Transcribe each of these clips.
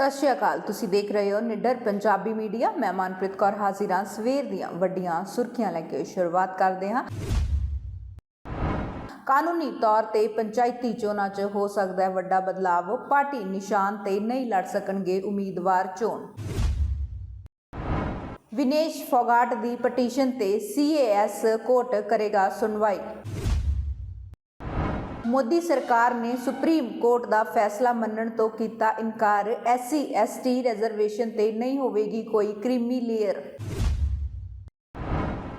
ਸਤਿ ਸ਼੍ਰੀ ਅਕਾਲ। ਤੁਸੀਂ ਦੇਖ ਰਹੇ ਹੋ ਨਿਡਰ ਪੰਜਾਬੀ ਮੀਡੀਆ। ਮੈਂ ਮਨਪ੍ਰੀਤ ਕੌਰ ਹਾਜ਼ਰ ਹਾਂ। ਸਵੇਰ ਦੀਆਂ ਵੱਡੀਆਂ ਸੁਰਖੀਆਂ ਲੈ ਕੇ ਸ਼ੁਰੂਆਤ ਕਰਦੇ ਹਾਂ। ਕਾਨੂੰਨੀ ਤੌਰ ਤੇ ਪੰਚਾਇਤੀ ਚੋਣਾਂ 'ਚ ਹੋ ਸਕਦਾ ਹੈ ਵੱਡਾ ਬਦਲਾਵ। ਪਾਰਟੀ ਨਿਸ਼ਾਨ ਤੇ ਨਹੀਂ ਲੜ ਸਕਣਗੇ ਉਮੀਦਵਾਰ ਚੋਣ। ਵਿਨੇਸ਼ ਫੋਗਾਟ ਦੀ ਪਟੀਸ਼ਨ ਤੇ ਸੀਏਐਸ ਕੋਰਟ ਕਰੇਗਾ ਸੁਣਵਾਈ। ਮੋਦੀ ਸਰਕਾਰ ਨੇ ਸੁਪਰੀਮ ਕੋਰਟ ਦਾ ਫੈਸਲਾ ਮੰਨਣ ਤੋਂ ਕੀਤਾ ਇਨਕਾਰ। ਐਸਸੀ, ਐਸਟੀ ਰਿਜ਼ਰਵੇਸ਼ਨ ਤੇ ਨਹੀਂ ਹੋਵੇਗੀ ਕੋਈ creamy layer.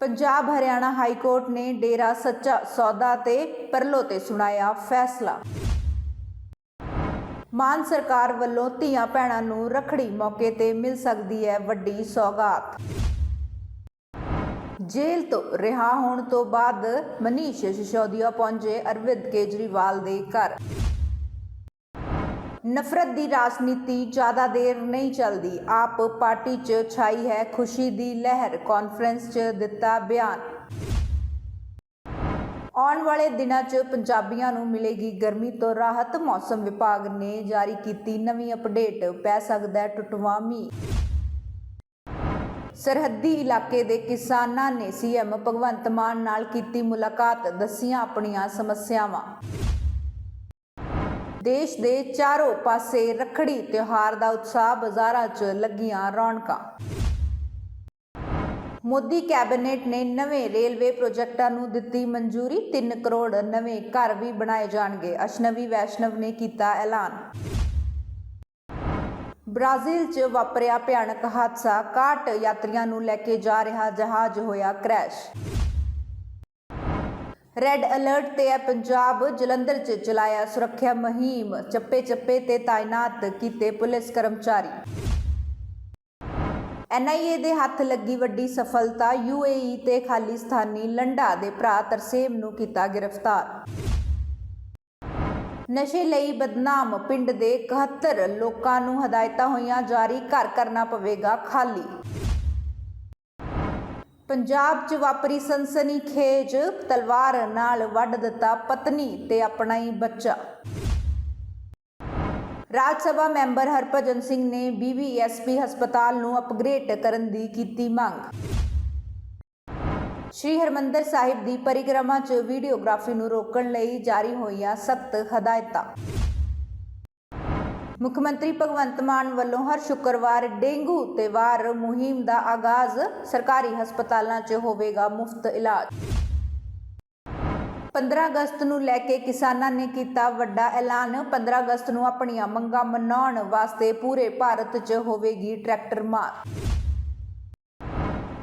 Punjab, Haryana high court ਨੇ ਡੇਰਾ ਸੱਚਾ ਸੌਦਾ ਤੇ ਪਰਲੋ ਤੇ ਸੁਣਾਇਆ ਫੈਸਲਾ। ਮਾਨ ਸਰਕਾਰ ਵੱਲੋਂ ਧੀਆਂ ਭੈਣਾਂ ਨੂੰ ਰਖੜੀ ਮੌਕੇ ਤੇ ਮਿਲ ਸਕਦੀ ਹੈ ਵੱਡੀ ਸੌਗਾਤ। ਜੇਲ੍ਹ ਤੋਂ ਰਿਹਾ ਹੋਣ ਤੋਂ ਬਾਅਦ ਮਨੀਸ਼ ਸਿਸੋਦੀਆ ਪਹੁੰਚੇ ਅਰਵਿੰਦ ਕੇਜਰੀਵਾਲ ਦੇ ਘਰ। ਨਫ਼ਰਤ ਦੀ ਰਾਜਨੀਤੀ ਜ਼ਿਆਦਾ ਦੇਰ ਨਹੀਂ ਚੱਲਦੀ। ਆਪ ਪਾਰਟੀ 'ਚ ਛਾਈ ਹੈ। ਖੁਸ਼ੀ ਦੀ ਲਹਿਰ ਕਾਨਫਰੰਸ 'ਚ ਦਿੱਤਾ ਬਿਆਨ। ਆਉਣ ਵਾਲੇ ਦਿਨਾਂ 'ਚ ਪੰਜਾਬੀਆਂ ਨੂੰ ਮਿਲੇਗੀ ਗਰਮੀ ਤੋਂ ਰਾਹਤ। ਮੌਸਮ ਵਿਭਾਗ ਨੇ ਜਾਰੀ ਕੀਤੀ ਨਵੀਂ ਅਪਡੇਟ। ਪੈ ਸਕਦਾ ਟੁੱਟਵਾ ਟੁੱਟਵਾਂ ਮੀਂਹ। ਸਰਹੱਦੀ ਇਲਾਕੇ ਦੇ ਕਿਸਾਨਾਂ ਨੇ ਸੀਐਮ ਭਗਵੰਤ ਮਾਨ ਨਾਲ ਕੀਤੀ ਮੁਲਾਕਾਤ, ਦੱਸੀਆਂ ਆਪਣੀਆਂ ਸਮੱਸਿਆਵਾਂ। ਦੇਸ਼ ਦੇ ਚਾਰੋਂ ਪਾਸੇ ਰੱਖੜੀ ਤਿਉਹਾਰ ਦਾ ਉਤਸ਼ਾਹ ਬਾਜ਼ਾਰਾਂ 'ਚ ਲੱਗੀਆਂ ਰੌਣਕਾਂ। ਮੋਦੀ ਕੈਬਨਿਟ ਨੇ ਨਵੇਂ ਰੇਲਵੇ ਪ੍ਰੋਜੈਕਟਾਂ ਨੂੰ ਦਿੱਤੀ ਮਨਜ਼ੂਰੀ 3 ਕਰੋੜ ਨਵੇਂ ਘਰ ਵੀ ਬਣਾਏ ਜਾਣਗੇ, ਅਸ਼ਨਵੀ ਵੈਸ਼ਨਵ ਨੇ ਕੀਤਾ ਐਲਾਨ। ਬ੍ਰਾਜ਼ੀਲ 'ਚ ਵਾਪਰਿਆ ਭਿਆਨਕ ਹਾਦਸਾ 61 ਯਾਤਰੀਆਂ ਨੂੰ ਲੈ ਕੇ ਜਾ ਰਿਹਾ ਜਹਾਜ਼ ਹੋਇਆ ਕ੍ਰੈਸ਼। ਰੈੱਡ ਅਲਰਟ ਤੇ ਹੈ ਪੰਜਾਬ ਜਲੰਧਰ 'ਚ ਚਲਾਇਆ ਸੁਰੱਖਿਆ ਮੁਹਿੰਮ, ਚੱਪੇ-ਚੱਪੇ ਤੇ ਤਾਇਨਾਤ ਕੀਤੇ ਪੁਲਿਸ ਕਰਮਚਾਰੀ। ਐਨਆਈਏ ਦੇ ਹੱਥ ਲੱਗੀ ਵੱਡੀ ਸਫਲਤਾ ਯੂਏਈ ਤੇ ਖਾਲਿਸਤਾਨੀ ਲੰਡਾ ਦੇ ਭਰਾ ਤਰਸੇਮ ਨੂੰ ਕੀਤਾ ਗ੍ਰਿਫਤਾਰ। ਨਸ਼ੇ ਲਈ ਬਦਨਾਮ ਪਿੰਡ ਦੇ 71 ਲੋਕਾਂ ਨੂੰ ਹਦਾਇਤਾਂ ਹੋਈਆਂ, ਜਾਰੀ ਘਰ ਕਰਨਾ ਪਵੇਗਾ ਖਾਲੀ। ਪੰਜਾਬ 'ਚ ਵਾਪਰੀ ਸਨਸਨੀ ਖੇਜ, ਤਲਵਾਰ ਨਾਲ ਵੱਢ ਦਿੱਤਾ ਪਤਨੀ ਤੇ ਆਪਣਾ ਹੀ ਬੱਚਾ। ਰਾਜ ਸਭਾ ਮੈਂਬਰ ਹਰਭਜਨ ਸਿੰਘ ਨੇ ਬੀਬੀਐਸਪੀ ਹਸਪਤਾਲ ਨੂੰ ਅਪਗ੍ਰੇਡ ਕਰਨ ਦੀ ਕੀਤੀ ਮੰਗ। ਸ਼੍ਰੀ ਹਰਮੰਦਰ ਸਾਹਿਬ ਦੀ ਪਰਿਕਰਮਾ 'ਚ ਵੀਡੀਓਗ੍ਰਾਫੀ ਨੂੰ ਰੋਕਣ ਲਈ ਜਾਰੀ ਹੋਈਆਂ ਸਖਤ ਹਦਾਇਤਾਂ। ਮੁੱਖ ਮੰਤਰੀ ਭਗਵੰਤ ਮਾਨ ਵੱਲੋਂ ਹਰ ਸ਼ੁੱਕਰਵਾਰ ਡੇਂਗੂ ਤੇ ਵਾਰ ਮੁਹਿੰਮ ਦਾ ਆਗਾਜ਼, ਸਰਕਾਰੀ ਹਸਪਤਾਲਾਂ 'ਚ ਹੋਵੇਗਾ ਮੁਫਤ ਇਲਾਜ। 15 ਅਗਸਤ ਨੂੰ ਲੈ ਕੇ ਕਿਸਾਨਾਂ ਨੇ ਕੀਤਾ ਵੱਡਾ ਐਲਾਨ। 15 ਅਗਸਤ ਨੂੰ ਆਪਣੀਆਂ ਮੰਗਾਂ ਮਨਾਉਣ ਵਾਸਤੇ ਪੂਰੇ ਭਾਰਤ 'ਚ ਹੋਵੇਗੀ ਟਰੈਕਟਰ ਮਾਰ।